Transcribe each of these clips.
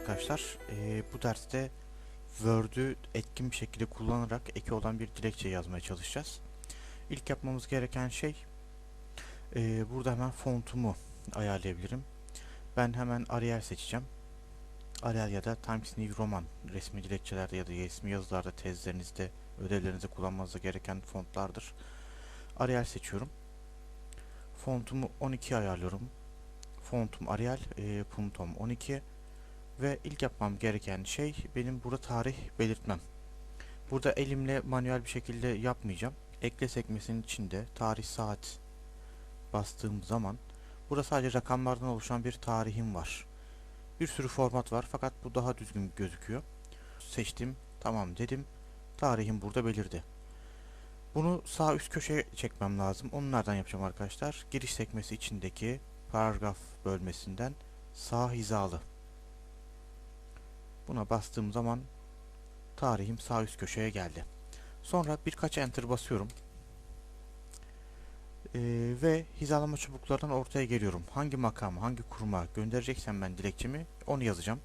arkadaşlar. Ee, bu derste Word'ü etkin bir şekilde kullanarak eki olan bir dilekçe yazmaya çalışacağız. İlk yapmamız gereken şey ee, burada hemen fontumu ayarlayabilirim. Ben hemen Arial seçeceğim. Arial ya da Times New Roman resmi dilekçelerde ya da resmi yazılarda, tezlerinizde, ödevlerinizde kullanmanız gereken fontlardır. Arial seçiyorum. Fontumu 12 ayarlıyorum. Fontum Arial, e, puntom 12 ve ilk yapmam gereken şey benim burada tarih belirtmem. Burada elimle manuel bir şekilde yapmayacağım. Ekle sekmesinin içinde tarih saat bastığım zaman burada sadece rakamlardan oluşan bir tarihim var. Bir sürü format var fakat bu daha düzgün gözüküyor. Seçtim, tamam dedim. Tarihim burada belirdi. Bunu sağ üst köşeye çekmem lazım. Onu nereden yapacağım arkadaşlar? Giriş sekmesi içindeki paragraf bölmesinden sağ hizalı. Buna bastığım zaman tarihim sağ üst köşeye geldi. Sonra birkaç enter basıyorum. Ee, ve hizalama çubuklarından ortaya geliyorum. Hangi makam, hangi kuruma göndereceksem ben dilekçemi onu yazacağım.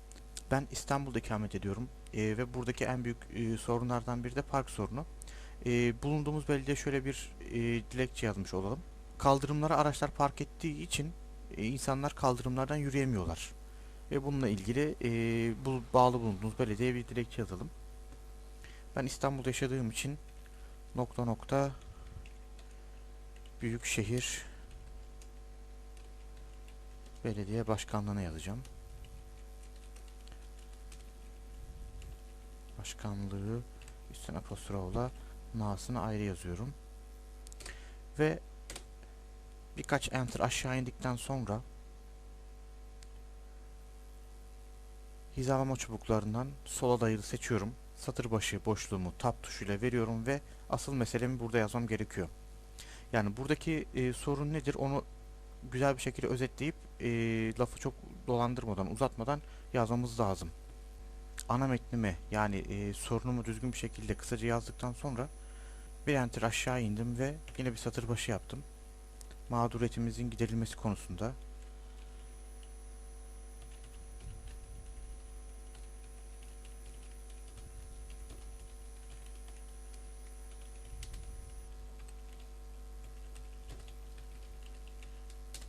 Ben İstanbul'da ikamet ediyorum. Ee, ve buradaki en büyük e, sorunlardan biri de park sorunu. Ee, bulunduğumuz beldeye şöyle bir e, dilekçe yazmış olalım. Kaldırımlara araçlar park ettiği için e, insanlar kaldırımlardan yürüyemiyorlar. Ve bununla ilgili e, bu bağlı bulunduğunuz belediyeye bir dilekçe yazalım. Ben İstanbul'da yaşadığım için nokta nokta Büyükşehir Belediye Başkanlığı'na yazacağım. Başkanlığı üstten apostrofla na'sını ayrı yazıyorum. Ve birkaç enter aşağı indikten sonra hizalama çubuklarından sola dayalı seçiyorum. Satır başı boşluğumu tab tuşuyla veriyorum ve asıl meselemi burada yazmam gerekiyor. Yani buradaki e, sorun nedir onu güzel bir şekilde özetleyip e, lafı çok dolandırmadan uzatmadan yazmamız lazım. Ana metnimi yani e, sorunumu düzgün bir şekilde kısaca yazdıktan sonra bir enter aşağı indim ve yine bir satır başı yaptım. Mağduriyetimizin giderilmesi konusunda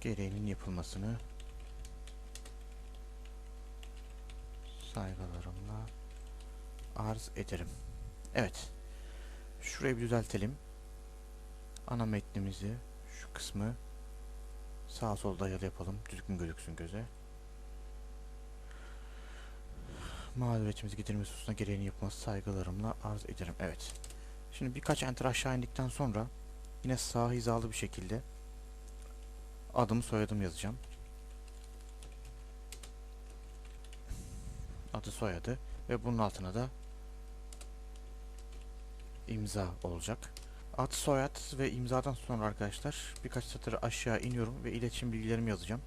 gereğinin yapılmasını saygılarımla arz ederim. Evet. Şurayı bir düzeltelim. Ana metnimizi şu kısmı sağa sola dayalı yapalım. Düzgün gözüksün göze. Mağduriyetimizi giderilmesi hususuna gereğini yapılması saygılarımla arz ederim. Evet. Şimdi birkaç enter aşağı indikten sonra yine sağ hizalı bir şekilde adım soyadım yazacağım. Adı soyadı ve bunun altına da imza olacak. Ad soyad ve imzadan sonra arkadaşlar birkaç satır aşağı iniyorum ve iletişim bilgilerimi yazacağım.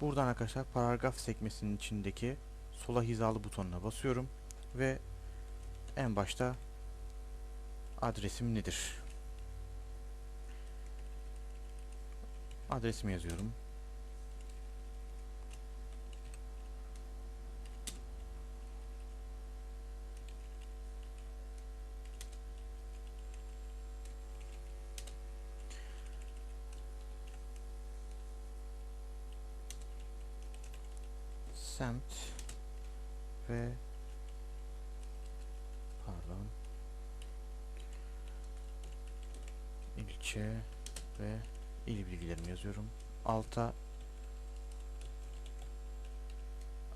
Buradan arkadaşlar paragraf sekmesinin içindeki sola hizalı butonuna basıyorum ve en başta adresim nedir? Adresimi yazıyorum. Semt ve pardon ilçe ve il bilgilerimi yazıyorum. Alta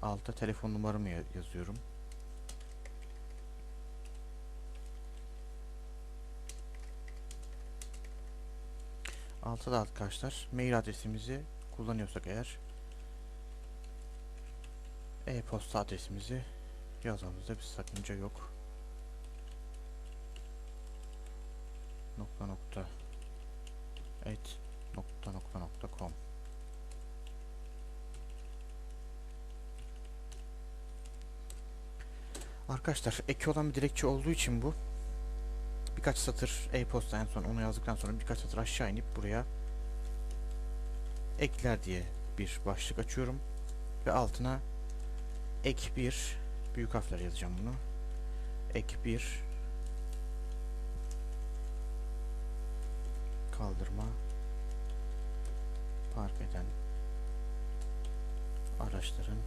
alta telefon numaramı ya- yazıyorum. Alta da arkadaşlar mail adresimizi kullanıyorsak eğer e-posta adresimizi yazmamızda bir sakınca yok. Nokta nokta et nokta nokta nokta com. Arkadaşlar eki olan bir dilekçe olduğu için bu. Birkaç satır e-posta en son onu yazdıktan sonra birkaç satır aşağı inip buraya ekler diye bir başlık açıyorum. Ve altına ek 1 büyük harfler yazacağım bunu. Ek 1 kaldırma park eden araçların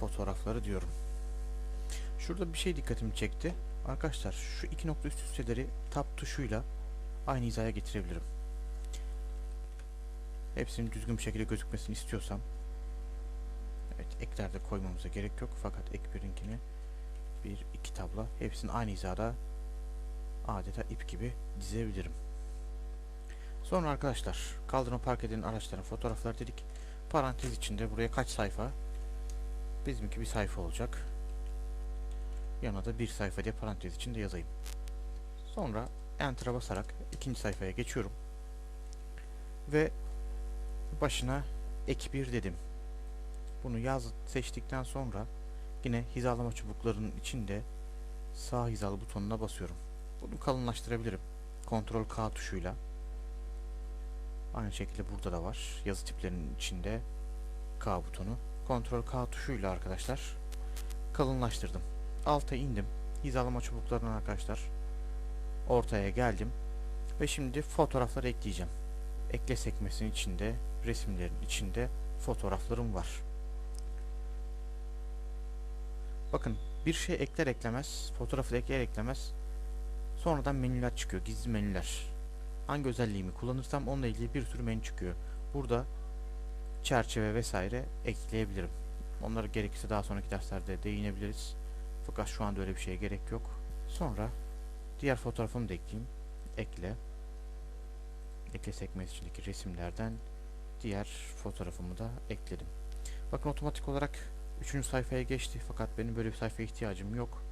fotoğrafları diyorum. Şurada bir şey dikkatimi çekti. Arkadaşlar şu iki nokta üst üsteleri tab tuşuyla aynı hizaya getirebilirim. Hepsinin düzgün bir şekilde gözükmesini istiyorsam Evet eklerde koymamıza gerek yok fakat ek birinkini bir iki tabla hepsini aynı hizada adeta ip gibi dizebilirim. Sonra arkadaşlar kaldırma park edilen araçların fotoğrafları dedik. Parantez içinde buraya kaç sayfa? Bizimki bir sayfa olacak. Yanına da bir sayfa diye parantez içinde yazayım. Sonra Enter'a basarak ikinci sayfaya geçiyorum. Ve başına ek 1 dedim. Bunu yaz seçtikten sonra yine hizalama çubuklarının içinde sağ hizalı butonuna basıyorum. Bunu kalınlaştırabilirim. Ctrl K tuşuyla. Aynı şekilde burada da var. Yazı tiplerinin içinde K butonu. Ctrl K tuşuyla arkadaşlar kalınlaştırdım. Alta indim. Hizalama çubuklarından arkadaşlar ortaya geldim. Ve şimdi fotoğrafları ekleyeceğim. Ekle sekmesinin içinde, resimlerin içinde fotoğraflarım var. Bakın bir şey ekler eklemez, fotoğrafı ekler eklemez sonradan menüler çıkıyor, gizli menüler. Hangi özelliğimi kullanırsam onunla ilgili bir sürü menü çıkıyor. Burada çerçeve vesaire ekleyebilirim. Onları gerekirse daha sonraki derslerde değinebiliriz. Fakat şu anda öyle bir şeye gerek yok. Sonra diğer fotoğrafımı da ekleyeyim. Ekle. Ekle sekmesi içindeki resimlerden diğer fotoğrafımı da ekledim. Bakın otomatik olarak 3. sayfaya geçti fakat benim böyle bir sayfaya ihtiyacım yok.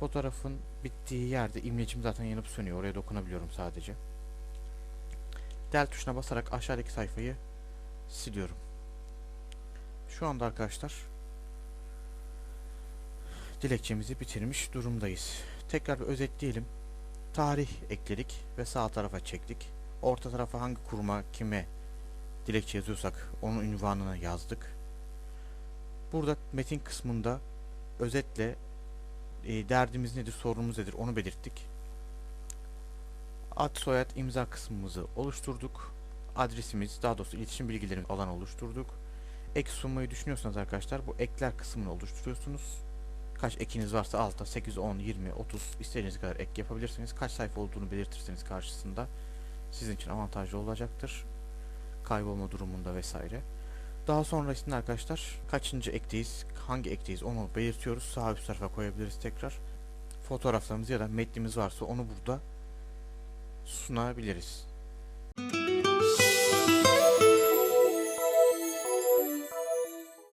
Fotoğrafın bittiği yerde imlecim zaten yanıp sönüyor. Oraya dokunabiliyorum sadece. Del tuşuna basarak aşağıdaki sayfayı siliyorum. Şu anda arkadaşlar dilekçemizi bitirmiş durumdayız. Tekrar bir özetleyelim. Tarih ekledik ve sağ tarafa çektik. Orta tarafa hangi kuruma kime dilekçe yazıyorsak onun ünvanını yazdık. Burada metin kısmında özetle e, derdimiz nedir, sorunumuz nedir onu belirttik. Ad, soyad, imza kısmımızı oluşturduk. Adresimiz, daha doğrusu iletişim bilgilerimiz alan oluşturduk. Ek sunmayı düşünüyorsanız arkadaşlar bu ekler kısmını oluşturuyorsunuz. Kaç ekiniz varsa altta 8, 10, 20, 30 istediğiniz kadar ek yapabilirsiniz. Kaç sayfa olduğunu belirtirseniz karşısında sizin için avantajlı olacaktır. Kaybolma durumunda vesaire. Daha sonrasında arkadaşlar kaçıncı ekteyiz, hangi ekteyiz onu belirtiyoruz. Sağ üst tarafa koyabiliriz tekrar. Fotoğraflarımız ya da metnimiz varsa onu burada sunabiliriz.